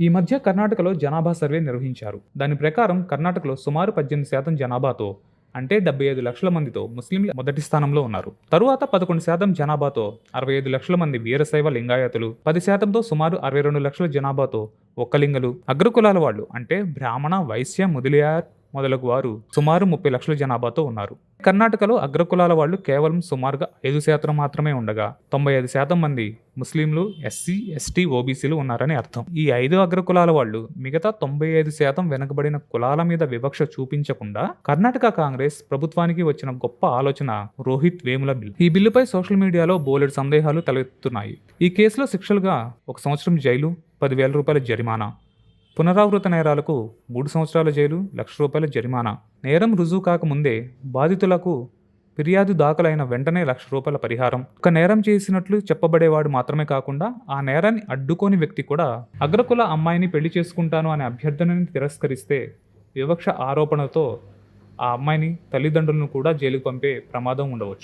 ఈ మధ్య కర్ణాటకలో జనాభా సర్వే నిర్వహించారు. దాని ప్రకారం కర్ణాటకలో సుమారు పద్దెనిమిది శాతం జనాభాతో అంటే డెబ్బై ఐదు లక్షల మందితో ముస్లింలు మొదటి స్థానంలో ఉన్నారు. తరువాత పదకొండు శాతం జనాభాతో అరవై ఐదు లక్షల మంది వీరశైవ లింగాయతులు పది శాతంతో సుమారు అరవై రెండు లక్షల జనాభాతో ఒక్కలింగలు అగ్రకులాల వాళ్ళు అంటే బ్రాహ్మణ వైశ్య ముదిలియార్ మొదలగు వారు సుమారు ముప్పై లక్షల జనాభాతో ఉన్నారు. కర్ణాటకలో అగ్రకులాల వాళ్ళు కేవలం సుమారుగా ఐదు శాతం మాత్రమే ఉండగా తొంభై ఐదు శాతం మంది ముస్లింలు ఎస్సీ ఎస్టీ ఓబీసీలు ఉన్నారని అర్థం. ఈ ఐదు అగ్రకులాల వాళ్ళు మిగతా తొంభై ఐదు శాతం వెనుకబడిన కులాల మీద వివక్ష చూపించకుండా కర్ణాటక కాంగ్రెస్ ప్రభుత్వానికి వచ్చిన గొప్ప ఆలోచన రోహిత్ వేముల బిల్. ఈ బిల్లుపై సోషల్ మీడియాలో బోలెడు సందేహాలు తలెత్తుతున్నాయి. ఈ కేసులో శిక్షలుగా ఒక సంవత్సరం జైలు పదివేల రూపాయల జరిమానా. పునరావృత నేరాలకు మూడు సంవత్సరాల జైలు లక్ష రూపాయల జరిమానా. నేరం రుజువు కాకముందే బాధితులకు ఫిర్యాదు దాఖలైన వెంటనే లక్ష రూపాయల పరిహారం. ఒక నేరం చేసినట్లు చెప్పబడేవాడు మాత్రమే కాకుండా ఆ నేరాన్ని అడ్డుకోని వ్యక్తి కూడా అగ్రకుల అమ్మాయిని పెళ్ళి చేసుకుంటాను అనే అభ్యర్థనని తిరస్కరిస్తే వివక్ష ఆరోపణతో ఆ అమ్మాయిని తల్లిదండ్రులను కూడా జైలుకు పంపే ప్రమాదం ఉండవచ్చు.